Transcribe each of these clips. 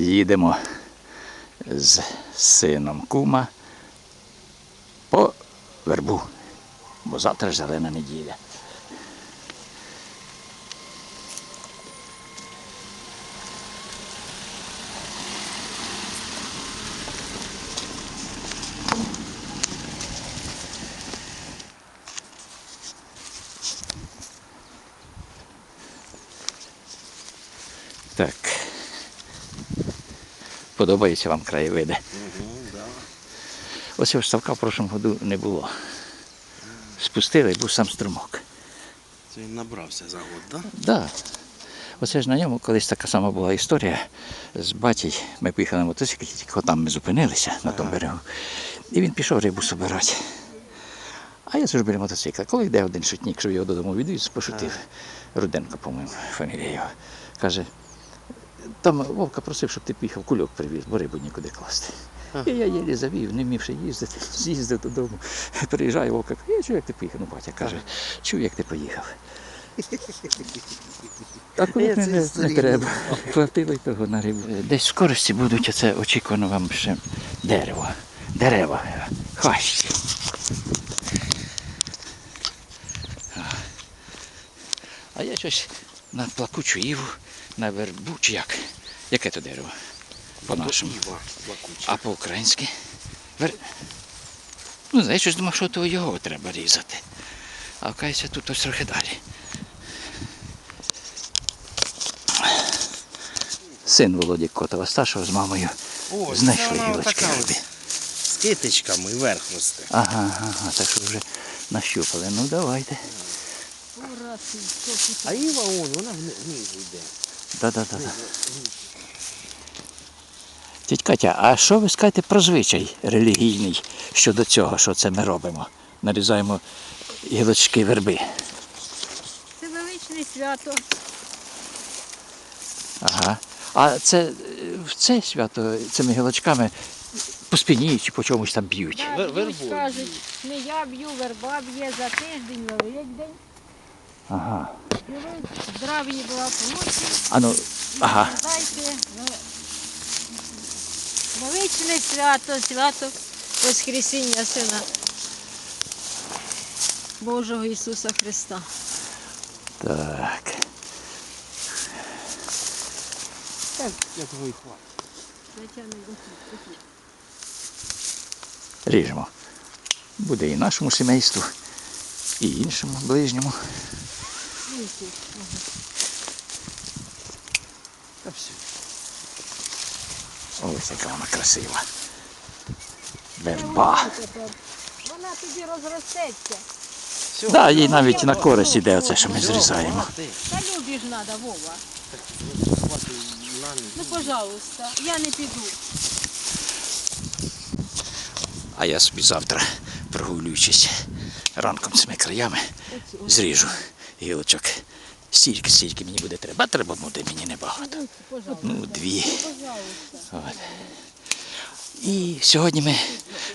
їдемо з сином кума по вербу, бо завтра ж зелена неділя. Так. Подобаються вам краєвиди. Ось ось ставка в прошлому году не було. Спустили, був сам струмок. Це він набрався за год, так? Да. Оце ж на ньому колись така сама була історія з батьком. Ми поїхали на мотоциклі, тільки там ми зупинилися на тому берегу. І він пішов рибу собирати. А я біля мотоцикла. Коли йде один шутник, що його додому відвіз, пошутив. Руденко, по-моєму, фамілія його. Каже, там Вовка просив, щоб ти поїхав кульок привіз, бо рибу нікуди класти. І я їлі завів, не вмівши їздити, з'їздив додому. Приїжджає Вовка, я чую, як ти поїхав. Ну, батя каже, чую, як ти поїхав. А коли не, не, не треба. Хватило й того на рибу. Десь в скорості будуть оце очікувано вам ще дерево. Дерева. Хащі. А я щось на плакучу іву, на вербу, чи як? Яке то дерево? По-нашому. А по-українськи? Вер... Ну, знаєш, щось думав, що то його треба різати. А окажеться тут ось трохи далі. Син Володі Котова старшого з мамою О, знайшли гілочки верби. з китичками вверх росте. Ага, ага, так що вже нащупали. Ну давайте. А Іва он, вона вни- внизу йде. Да-да-да. Тіть Катя, а що ви скажете про звичай релігійний щодо цього, що це ми робимо? Нарізаємо гілочки верби. Це величне свято. Ага. А це в це свято цими гілочками по спині чи по чомусь там б'ють. Да, вербу кажуть, не я б'ю, верба б'є за тиждень, великдень. Ага. Здраві була плоті, А ну, ага. дайте величне свято, свято Воскресіння Сина Божого Ісуса Христа. Так. Так, я того і хватить. Ріжемо. Буде і нашому сімейству, і іншому ближньому. Та все. Ось яка вона красива. Верба. Вона тоді розростеться. Все. Да, їй навіть на користь іде оце, що ми зрізаємо. Та любі ж треба, Вова. Ну, пожалуйста, я не піду. А я собі завтра, прогулюючись ранком цими краями, зріжу гілочок. Стільки, стільки мені буде треба, треба буде мені небагато. Ну, дві. От. І сьогодні ми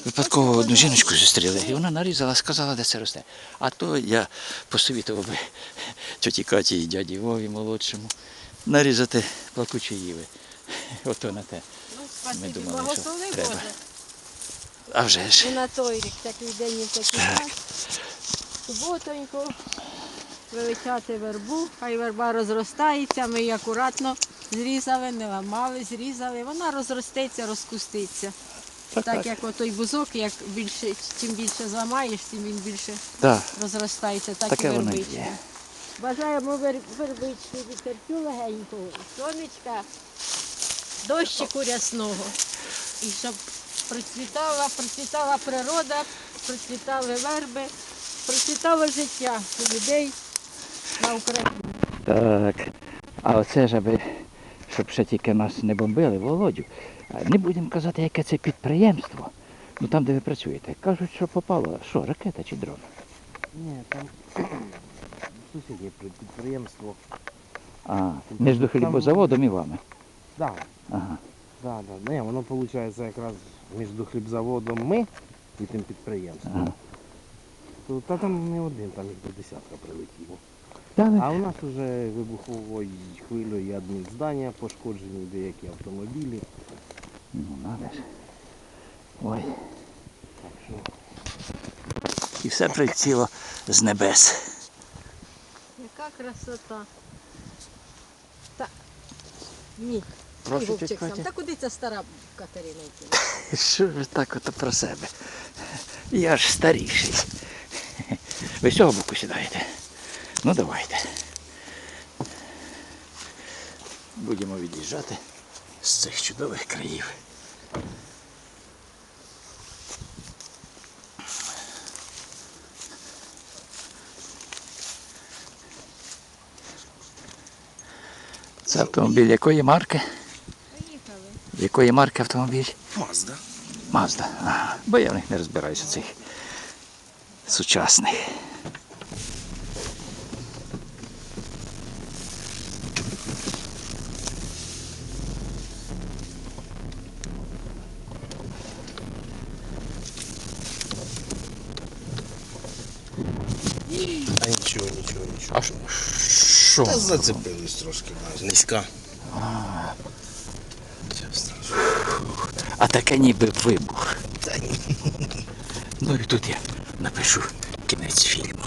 випадково одну жіночку зустріли, і вона нарізала, сказала, де це росте. А то я посовітував би тьоті Каті і дяді Вові молодшому нарізати плакучі їви. Ото на те. Ну, спасибі, думали, що треба. А вже ж. І на той рік такий день такий час. Суботонько величати вербу, хай верба розростається, ми її акуратно зрізали, не ламали, зрізали. Вона розростеться, розкуститься. Так, Так так. як отой бузок, як більше, чим більше зламаєш, тим він більше Так, розростається, так таке і вербичка. Бажаємо вер- вербички вітерцю легенького, сонечка, дощику рясного. І щоб процвітала, процвітала природа, процвітали верби, процвітало життя у людей на Україні. Так. А оце ж аби, щоб ще тільки нас не бомбили, Володю. Не будемо казати, яке це підприємство. Ну там, де ви працюєте. Кажуть, що попало. Що, ракета чи дрон? Ні, там сусіднє підприємство. А, між хлібозаводом і вами. Да, Ага. да, да. Не, воно виходить якраз між хлібзаводом ми і тим підприємством. ага. То, та там не один, там їх до десятка прилетіло. А у нас вже вибуховою хвилею і адмінздання пошкоджені, деякі автомобілі. Ну, надо ж. Ой. Так що І все прилетіло з небес. Яка красота. Та... Ні. Прошу, Вовчик тіть сам. Катя. Та куди ця стара Катерина йти? Що ж ви так ото про себе? Я ж старіший. Ви з цього боку сідаєте? Ну давайте. Будемо від'їжджати з цих чудових країв. Це автомобіль якої марки? Поїхали. Якої марки автомобіль? Мазда. Мазда. Ага. Бо я в них не розбираюся цих сучасних. А нічого, нічого, нічого. А що? Та зацепились трошки. Низька. А таке ніби вибух. Та ні. Ну і тут я напишу кінець фільму.